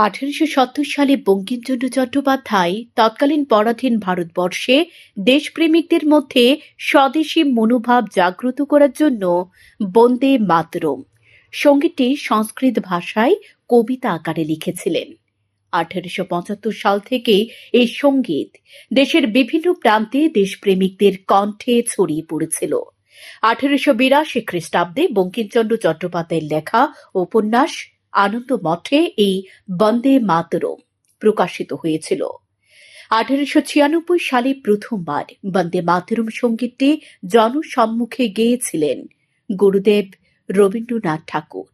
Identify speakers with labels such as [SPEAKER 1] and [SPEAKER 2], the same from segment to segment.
[SPEAKER 1] আঠারোশো সত্তর সালে বঙ্কিমচন্দ্র চট্টোপাধ্যায় তৎকালীন পরাধীন ভারতবর্ষে দেশপ্রেমিকদের মধ্যে স্বদেশী মনোভাব জাগ্রত করার জন্য বন্দে মাতরম সঙ্গীতটি সংস্কৃত ভাষায় কবিতা আকারে লিখেছিলেন। আঠারোশো পঁচাত্তর সাল থেকে এই সংগীত দেশের বিভিন্ন প্রান্তে দেশপ্রেমিকদের কণ্ঠে ছড়িয়ে পড়েছিল। আঠারোশো বিরাশি খ্রিস্টাব্দে বঙ্কিমচন্দ্র চট্টোপাধ্যায়ের লেখা উপন্যাস আনন্দ মঠে এই বন্দে মাতরম প্রকাশিত হয়েছিল। আঠারোশো ছিয়ানব্বই সালে প্রথমবার বন্দে মাতরম সঙ্গীতটি জনসম্মুখে গেয়েছিলেন গুরুদেব রবীন্দ্রনাথ ঠাকুর।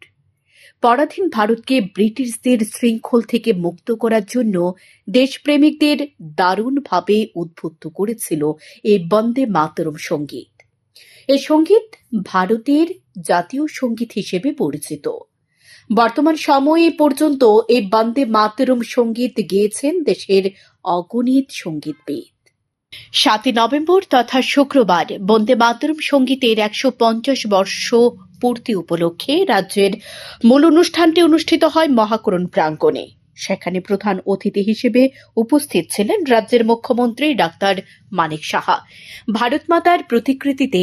[SPEAKER 1] পরাধীন ভারতকে ব্রিটিশদের শৃঙ্খল থেকে মুক্ত করার জন্য দেশপ্রেমিকদের দারুণভাবে উদ্বুদ্ধ করেছিল এই বন্দে মাতরম সংগীত। এই সংগীত ভারতের জাতীয় সংগীত হিসেবে পরিচিত। বর্তমান সময়ে পর্যন্ত এই বন্দে মাতরম সংগীত গেয়েছেন দেশের অগণিত সঙ্গীতবিদ। সাতই নভেম্বর তথা শুক্রবার বন্দে মাতরম সঙ্গীতের একশো পঞ্চাশ বর্ষ পূর্তি উপলক্ষে রাজ্যের মূল অনুষ্ঠানটি অনুষ্ঠিত হয় মহাকরণ প্রাঙ্গণে। সেখানে প্রধান অতিথি হিসেবে উপস্থিত ছিলেন রাজ্যের মুখ্যমন্ত্রী ডাক্তার মানিক সাহা। ভারত মাতার প্রতিকৃতিতে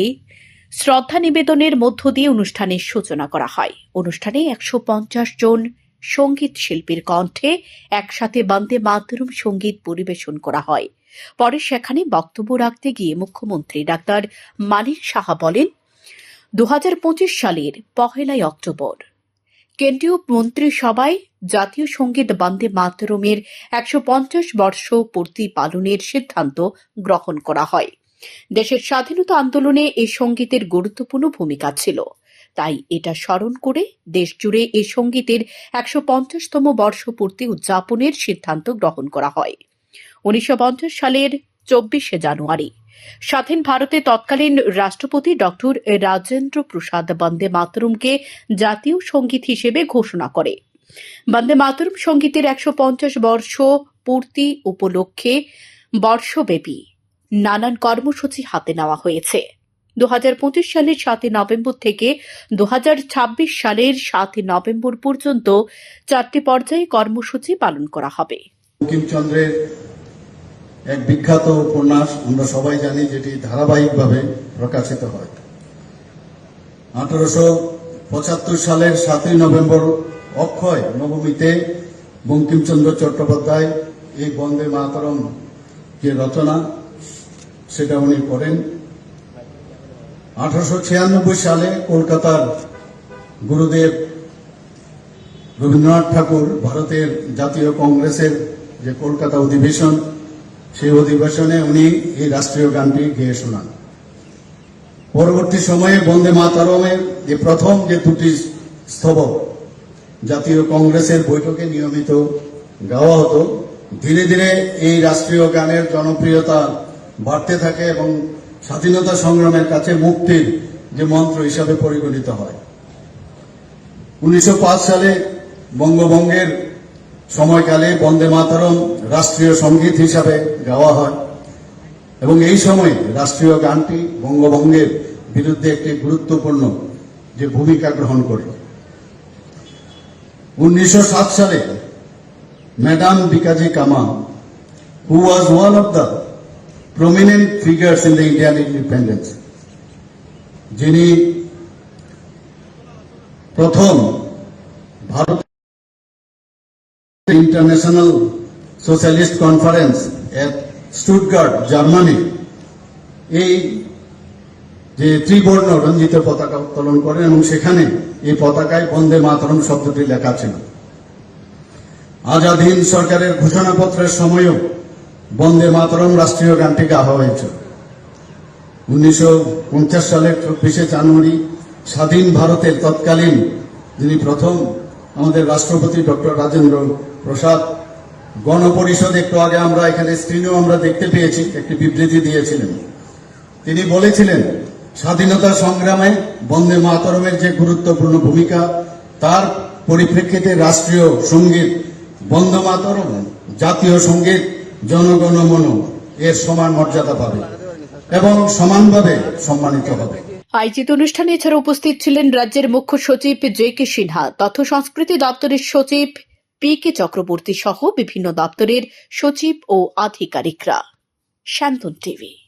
[SPEAKER 1] শ্রদ্ধা নিবেদনের মধ্য দিয়ে অনুষ্ঠানের সূচনা করা হয়। অনুষ্ঠানে একশো পঞ্চাশ জন সংগীত শিল্পীর কণ্ঠে একসাথে বন্দে মাতরম সংগীত পরিবেশন করা হয়। পরে সেখানে বক্তব্য রাখতে গিয়ে মুখ্যমন্ত্রী ডাক্তার মানিক সাহা বলেন দু পঁচিশ সালের পহেলাই অক্টোবর, কেন্দ্রীয় মন্ত্রিসভায় জাতীয় সংগীত বন্দে মাতরমের একশো পঞ্চাশ বর্ষ পূর্তি পালনের সিদ্ধান্ত গ্রহণ করা হয়। দেশের স্বাধীনতা আন্দোলনে এই সঙ্গীতের গুরুত্বপূর্ণ ভূমিকা ছিল। তাই এটা স্মরণ করে দেশজুড়ে এই সঙ্গীতের একশো পঞ্চাশতম বর্ষপূর্তি উদযাপনের সিদ্ধান্ত গ্রহণ করা হয়। উনিশশো পঞ্চাশ সালের চব্বিশে জানুয়ারি। স্বাধীন ভারতে তৎকালীন রাষ্ট্রপতি ডক্টর রাজেন্দ্র প্রসাদ বন্দে মাতরমকে জাতীয় সংগীত হিসেবে ঘোষণা করে। বন্দে মাতরম সঙ্গীতের একশো পঞ্চাশ বর্ষ পূর্তি উপলক্ষে বর্ষব্যাপী নানান কর্মসূচি হাতে নেওয়া হয়েছে। দু হাজার পঁচিশ সালের সাতই নভেম্বর থেকে দু হাজার ছাব্বিশ সালের সাতই নভেম্বর পর্যন্ত চারটি পর্যায়ে কর্মসূচি পালন করা হবে।
[SPEAKER 2] বঙ্কিমচন্দ্রের এক বিখ্যাত উপন্যাস, আমরা সবাই জানি যেটি ধারাবাহিকভাবে প্রকাশিত হয়। আঠারোশো পঁচাত্তর সালের সাতই নভেম্বর অক্ষয় নবমীতে বঙ্কিমচন্দ্র চট্টোপাধ্যায় এই বন্দে মাতরম যে রচনা সেটা উনি করেন। আঠারোশো ছিয়ানব্বই সালে কলকাতার গুরুদেব রবীন্দ্রনাথ ঠাকুর ভারতের জাতীয় কংগ্রেসের যে কলকাতা অধিবেশন, সেই অধিবেশনে উনি এই রাষ্ট্রীয় গানটি গেয়ে শোনান। পরবর্তী সময়ে বন্দে মাতারমের যে প্রথম যে দুটি স্তবক জাতীয় কংগ্রেসের বৈঠকে নিয়মিত গাওয়া হতো, ধীরে ধীরে এই রাষ্ট্রীয় গানের জনপ্রিয়তা বাড়তে থাকে এবং স্বাধীনতা সংগ্রামের কাছে মুক্তির যে মন্ত্র হিসাবে পরিগণিত হয়। উনিশশো পাঁচ সালে বঙ্গভঙ্গের সময়কালে বন্দে মাতরম রাষ্ট্রীয় সংগীত হিসাবে গাওয়া হয় এবং এই সময় রাষ্ট্রীয় গানটি বঙ্গভঙ্গের বিরুদ্ধে একটি গুরুত্বপূর্ণ যে ভূমিকা গ্রহণ করে উনিশশো সাত সালে madam Bhikaji Cama who was one of the prominent figures in the Indian independence যিনি প্রথম Bharat international socialist conference at Stuttgart Germany এই যে ত্রিবর্ণ রঞ্জিত পতাকা উত্তোলন করেন এবং সেখানে এই পতাকায় বন্দে মাতরম শব্দটি লেখা ছিল। আজাদ হিন্দ সরকারের ঘোষণাপত্রের সময়ও বন্দে মাতরম রাষ্ট্রীয় গানটি গাওয়া হয়েছিল উনিশশো সালের চব্বিশে জানুয়ারি স্বাধীন ভারতের তৎকালীন যিনি প্রথম আমাদের রাষ্ট্রপতি ডক্টর রাজেন্দ্র প্রসাদ, গণপরিষদ একটু আগে আমরা এখানে স্ক্রিনেও আমরা দেখতে পেয়েছি, একটি বিবৃতি দিয়েছিলেন। তিনি বলেছিলেন, স্বাধীনতা সংগ্রামে বন্দে মাতরমের যে গুরুত্বপূর্ণ ভূমিকা, তার পরিপ্রেক্ষিতে রাষ্ট্রীয় সংগীত বন্দে মাতরম, জাতীয় সংগীত জনগণ মন এর সমান মর্যাদা পাবে এবং সমানভাবে সম্মানিত হবে।
[SPEAKER 1] আয়োজিত অনুষ্ঠানে এছাড়া উপস্থিত ছিলেন রাজ্যের মুখ্য সচিব জে কে সিনহা, তথ্য সংস্কৃতি দপ্তরের সচিব পি কে চক্রবর্তী সহ বিভিন্ন দপ্তরের সচিব ও আধিকারিকরা। শান্তন টিভি।